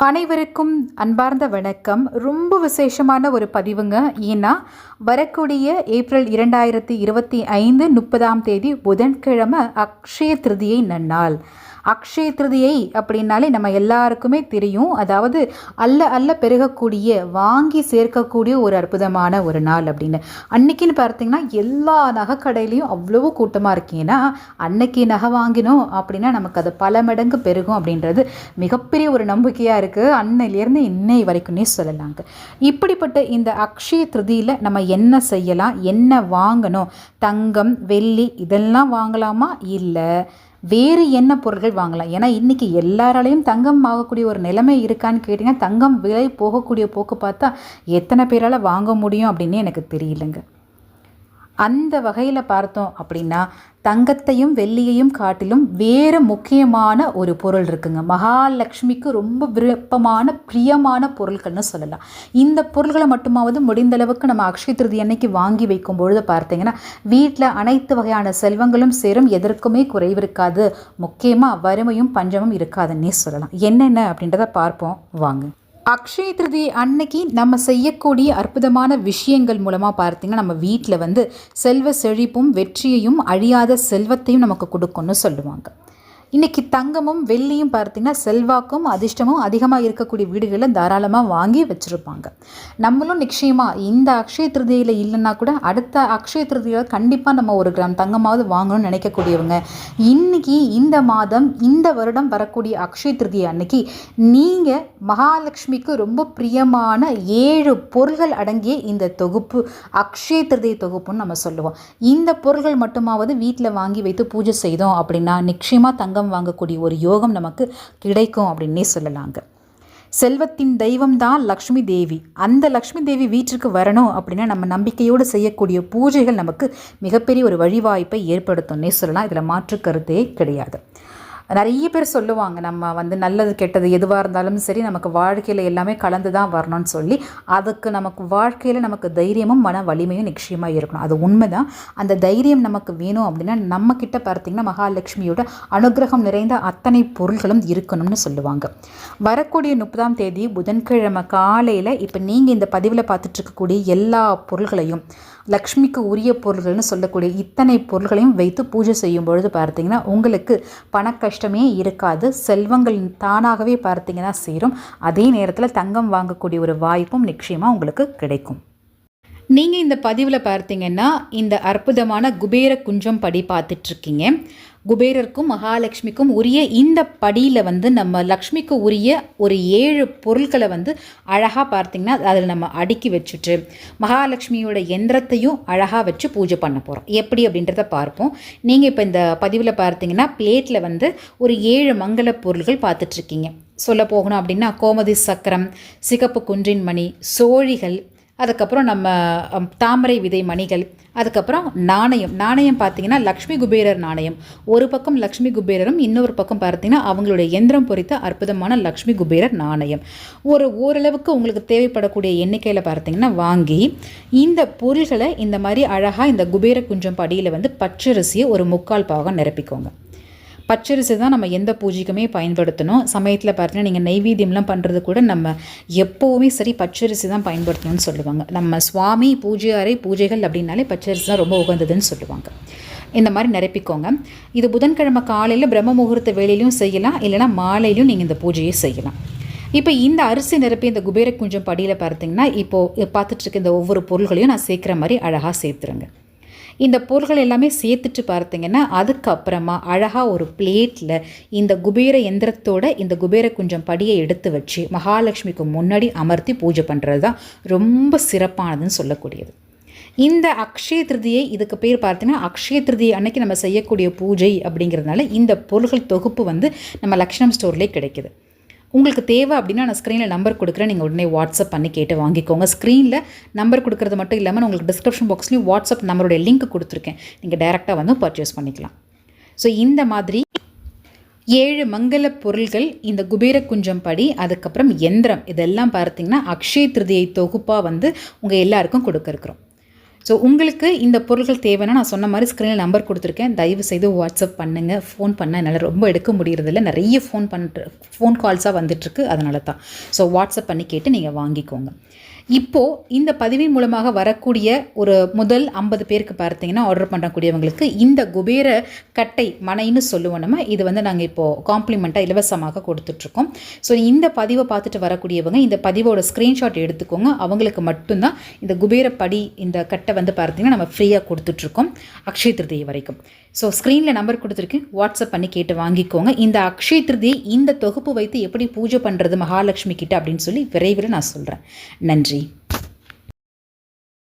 அனைவருக்கும் அன்பார்ந்த வணக்கம். ரொம்ப விசேஷமான ஒரு பதிவுங்க. ஏன்னா வரக்கூடிய ஏப்ரல் இரண்டாயிரத்தி இருபத்தி ஐந்து முப்பதாம் தேதி புதன்கிழமை அக்ஷய திருதியை நன்னாள். அக்ஷய திருதியை அப்படின்னாலே நம்ம எல்லாருக்குமே தெரியும். அதாவது அல்ல அல்ல பெருகக்கூடிய வாங்கி சேர்க்கக்கூடிய ஒரு அற்புதமான ஒரு நாள் அப்படின்னு. அன்னைக்குன்னு பார்த்தீங்கன்னா எல்லா நகைக்கடையிலையும் அவ்வளவு கூட்டமாக இருக்கீங்கன்னா அன்னைக்கு நகை வாங்கினோம் அப்படின்னா நமக்கு அது பல மடங்கு பெருகும் அப்படின்றது மிகப்பெரிய ஒரு நம்பிக்கையாக இருக்குது அன்னையிலேருந்து இன்னை வரைக்கும்னே சொல்லலாங்க. இப்படிப்பட்ட இந்த அக்ஷய திருதியில் நம்ம என்ன செய்யலாம்? என்ன வாங்கணும்? தங்கம் வெள்ளி இதெல்லாம் வாங்கலாமா? இல்லை. வேறு என்ன பொருட்கள் வாங்கலாம்? ஏன்னா இன்றைக்கி எல்லாராலையும் தங்கம் வாங்கக்கூடிய ஒரு நிலைமை இருக்கான்னு கேட்டிங்கன்னா தங்கம் விலை போகக்கூடிய போக்கு பார்த்தா எத்தனை பேரால் வாங்க முடியும் அப்படின்னு எனக்கு தெரியலங்க. அந்த வகையில் பார்த்தோம் அப்படின்னா தங்கத்தையும் வெள்ளியையும் காட்டிலும் வேறு முக்கியமான ஒரு பொருள் இருக்குங்க. மகாலட்சுமிக்கு ரொம்ப விருப்பமான பிரியமான பொருட்கள்னு சொல்லலாம். இந்த பொருள்களை மட்டுமாவது முடிந்தளவுக்கு நம்ம அக்ஷய திருதி அன்னைக்கு வாங்கி வைக்கும் பொழுது பார்த்தீங்கன்னா வீட்டில் அனைத்து வகையான செல்வங்களும் சேரும் எதற்குமே குறைவு இருக்காது. முக்கியமாக வறுமையும் பஞ்சமும் இருக்காதுன்னே சொல்லலாம். என்னென்ன அப்படின்றத பார்ப்போம். வாங்க. அக்ஷய திருதி அன்னைக்கு நம்ம செய்யக்கூடிய அற்புதமான விஷயங்கள் மூலமாக பார்த்தீங்கன்னா நம்ம வீட்டில் வந்து செல்வ செழிப்பும் வெற்றியையும் அழியாத செல்வத்தையும் நமக்கு கொடுக்கும்னு சொல்லுவாங்க. இன்றைக்கி தங்கமும் வெள்ளியும் பார்த்திங்கன்னா செல்வாக்கும் அதிர்ஷ்டமும் அதிகமாக இருக்கக்கூடிய வீடுகளில் தாராளமாக வாங்கி வச்சுருப்பாங்க. நம்மளும் நிச்சயமாக இந்த அக்ஷய திருதியில் இல்லைன்னா கூட அடுத்த அக்ஷய திருதியில் கண்டிப்பாக நம்ம ஒரு கிராம் தங்கமாவது வாங்கணும்னு நினைக்கக்கூடியவங்க. இன்றைக்கி இந்த மாதம் இந்த வருடம் வரக்கூடிய அக்ஷய திருதி அன்னைக்கு நீங்கள் மகாலட்சுமிக்கு ரொம்ப பிரியமான ஏழு பொருள்கள் அடங்கிய இந்த தொகுப்பு அக்ஷய திருதி தொகுப்புன்னு நம்ம சொல்லுவோம். இந்த பொருள்கள் மட்டுமாவது வீட்டில் வாங்கி வைத்து பூஜை செய்தோம் அப்படின்னா நிச்சயமாக தங்க தங்கம் வாங்கக்கூடிய ஒரு யோகம் நமக்கு கிடைக்கும் அப்படின்னே சொல்லலாங்க. செல்வத்தின் தெய்வம் தான் லக்ஷ்மி தேவி. அந்த லக்ஷ்மி தேவி வீட்டிற்கு வரணும் அப்படின்னா நம்ம நம்பிக்கையோடு செய்யக்கூடிய பூஜைகள் நமக்கு மிகப்பெரிய ஒரு வழிவாய்ப்பை ஏற்படுத்தும்னே சொல்லலாம். இதில் மாற்று கருத்தே கிடையாது. நிறைய பேர் சொல்லுவாங்க நம்ம வந்து நல்லது கெட்டது எதுவாக இருந்தாலும் சரி நமக்கு வாழ்க்கையில் எல்லாமே கலந்து தான் வரணும்னு சொல்லி அதுக்கு நமக்கு வாழ்க்கையில் நமக்கு தைரியமும் மன வலிமையும் நிச்சயமாக இருக்கணும். அது உண்மை தான் அந்த தைரியம் நமக்கு வேணும் அப்படின்னா நம்மக்கிட்ட பார்த்திங்கன்னா மகாலட்சுமியோட அனுகிரகம் நிறைந்த அத்தனை பொருள்களும் இருக்கணும்னு சொல்லுவாங்க. வரக்கூடிய முப்பதாம் தேதி புதன்கிழமை காலையில் இப்போ நீங்கள் இந்த பதிவில் பார்த்துட்டு இருக்கக்கூடிய எல்லா பொருள்களையும் லக்ஷ்மிக்கு உரிய பொருள்கள்னு சொல்லக்கூடிய இத்தனை பொருள்களையும் வைத்து பூஜை செய்யும் பொழுது பார்த்தீங்கன்னா உங்களுக்கு பணக்கஷ் கஷ்டமே இருக்காது. செல்வங்கள் தானாகவே பார்த்தீங்கன்னா சேரும். அதே நேரத்தில் தங்கம் வாங்கக்கூடிய ஒரு வாய்ப்பும் நிச்சயமாக உங்களுக்கு கிடைக்கும். நீங்கள் இந்த பதிவில் பார்த்தீங்கன்னா இந்த அற்புதமான குபேர குஞ்சம் படி பார்த்துட்ருக்கீங்க. குபேரருக்கும் மகாலட்சுமிக்கும் உரிய இந்த படியில் வந்து நம்ம லக்ஷ்மிக்கு உரிய ஒரு ஏழு பொருட்களை வந்து அழகாக பார்த்திங்கன்னா அதில் நம்ம அடுக்கி வச்சுட்டு மகாலட்சுமியோட எந்திரத்தையும் அழகாக வச்சு பூஜை பண்ண போகிறோம் எப்படி அப்படின்றத பார்ப்போம். நீங்கள் இப்போ இந்த பதிவில் பார்த்தீங்கன்னா பிளேட்டில் வந்து ஒரு ஏழு மங்கள பொருள்கள் பார்த்துட்ருக்கீங்க. சொல்ல போகணும் அப்படின்னா கோமதி சக்கரம் சிகப்பு குன்றின் மணி சோழிகள் அதுக்கப்புறம் நம்ம தாமரை விதை மணிகள் அதுக்கப்புறம் நாணயம். நாணயம் பார்த்தீங்கன்னா லக்ஷ்மி குபேரர் நாணயம். ஒரு பக்கம் லக்ஷ்மி குபேரரும் இன்னொரு பக்கம் பார்த்தீங்கன்னா அவங்களுடைய எந்திரம் பொறித்த அற்புதமான லக்ஷ்மி குபேரர் நாணயம். ஒரு ஓரளவுக்கு உங்களுக்கு தேவைப்படக்கூடிய எண்ணிக்கையில் பார்த்தீங்கன்னா வாங்கி இந்த பொருள்களை இந்த மாதிரி அழகாக இந்த குபேர குஞ்சம் படியில் வந்து பச்சரிசியை ஒரு முக்கால் பாகம் நிரப்பிக்கோங்க. பச்சரிசி தான் நம்ம எந்த பூஜைக்குமே பயன்படுத்தணும். சமயத்தில் பார்த்தீங்கன்னா நீங்கள் நைவேத்தியம்லாம் பண்ணுறது கூட நம்ம எப்போவுமே சரி பச்சரிசி தான் பயன்படுத்தணும்னு சொல்லுவாங்க. நம்ம சுவாமி பூஜை அறை பூஜைகள் அப்படின்னாலே பச்சரிசி தான் ரொம்ப உகந்ததுன்னு சொல்லுவாங்க. இந்த மாதிரி நிரப்பிக்கோங்க. இது புதன்கிழமை காலையில் பிரம்ம முகூர்த்த வேலையிலையும் செய்யலாம். இல்லைனா மாலையிலையும் நீங்கள் இந்த பூஜையை செய்யலாம். இப்போ இந்த அரிசி நிரப்பி இந்த குபேர குஞ்சம் படியில் பார்த்தீங்கன்னா இப்போது பார்த்துட்ருக்க இந்த ஒவ்வொரு பொருள்களையும் நான் சேர்க்குற மாதிரி அழகாக சேர்த்துருங்க. இந்த பொருள்கள் எல்லாமே சேர்த்துட்டு பார்த்தீங்கன்னா அதுக்கப்புறமா அழகாக ஒரு பிளேட்டில் இந்த குபேர எந்திரத்தோட இந்த குபேர குஞ்சம் படியை எடுத்து வச்சு மகாலட்சுமிக்கு முன்னாடி அமர்த்தி பூஜை பண்ணுறது தான் ரொம்ப சிறப்பானதுன்னு சொல்லக்கூடியது. இந்த அக்ஷய திருதியை இதுக்கு பேர் பார்த்தீங்கன்னா அக்ஷய திருதியை அன்னைக்கு நம்ம செய்யக்கூடிய பூஜை அப்படிங்கிறதுனால இந்த பொருள்கள் தொகுப்பு வந்து நம்ம லக்ஷ்மம் ஸ்டோர்லேயே கிடைக்கிது. உங்களுக்கு தேவை அப்படின்னா நான் ஸ்க்ரீனில் நம்பர் கொடுக்குறேன். நீங்கள் உடனே வாட்ஸ்அப் பண்ணி கேட்டு வாங்கிக்கோங்க. ஸ்க்ரீனில் நம்பர் கொடுக்குறது மட்டும் இல்லாமல் நான் உங்களுக்கு டிஸ்கிரிப்ஷன் பாக்ஸ்லேயும் வாட்ஸ்அப் நம்பருடைய லிங்க் கொடுத்துருக்கேன். நீங்கள் டைரெக்டாக வந்து பர்ச்சேஸ் பண்ணிக்கலாம். ஸோ இந்த மாதிரி ஏழு மங்கள பொருள்கள் இந்த குபேர குஞ்சம் படி அதுக்கப்புறம் எந்திரம். இதெல்லாம் பார்த்தீங்கன்னா அக்ஷய திருதியை தொகுப்பாக வந்து உங்கள் எல்லாருக்கும் கொடுக்க இருக்கிறோம் ஸோ உங்களுக்கு இந்த பொருட்கள் தேவைன்னா நான் சொன்ன மாதிரி ஸ்க்ரீனில் நம்பர் கொடுத்துருக்கேன். தயவு செய்து வாட்ஸ்அப் பண்ணுங்கள் ஃபோன் பண்ண என்னால் ரொம்ப எடுக்க முடியறதில்ல. நிறைய ஃபோன் பண்ணுற ஃபோன் கால்ஸாக வந்துட்டுருக்கு அதனால தான் ஸோ வாட்ஸ்அப் பண்ணி கேட்டு நீங்கள் வாங்கிக்கோங்க. இப்போது இந்த பதிவின் மூலமாக வரக்கூடிய ஒரு முதல் ஐம்பது பேருக்கு பார்த்தீங்கன்னா ஆர்டர் பண்ணக்கூடியவங்களுக்கு இந்த குபேர கட்டை மனைன்னு சொல்லுவோம் நம்ம. இது வந்து நாங்கள் இப்போது காம்ப்ளிமெண்ட்டாக இலவசமாக கொடுத்துட்ருக்கோம். ஸோ இந்த பதிவை பார்த்துட்டு வரக்கூடியவங்க இந்த பதிவோட ஸ்க்ரீன்ஷாட் எடுத்துக்கோங்க. அவங்களுக்கு மட்டும்தான் இந்த குபேர படி இந்த கட்டை வந்து பார்த்தீங்கன்னா நம்ம ஃப்ரீயாக கொடுத்துட்ருக்கோம். அக்ஷய திருதியை வரைக்கும். ஸோ ஸ்க்ரீனில் நம்பர் கொடுத்துருக்கேன். வாட்ஸ்அப் பண்ணி கேட்டு வாங்கிக்கோங்க. இந்த அக்ஷய திருதியை இந்த தொகுப்பு வைத்து எப்படி பூஜை பண்ணுறது மகாலட்சுமி கிட்ட அப்படின்னு சொல்லி விரைவில் நான் சொல்கிறேன் நன்றி.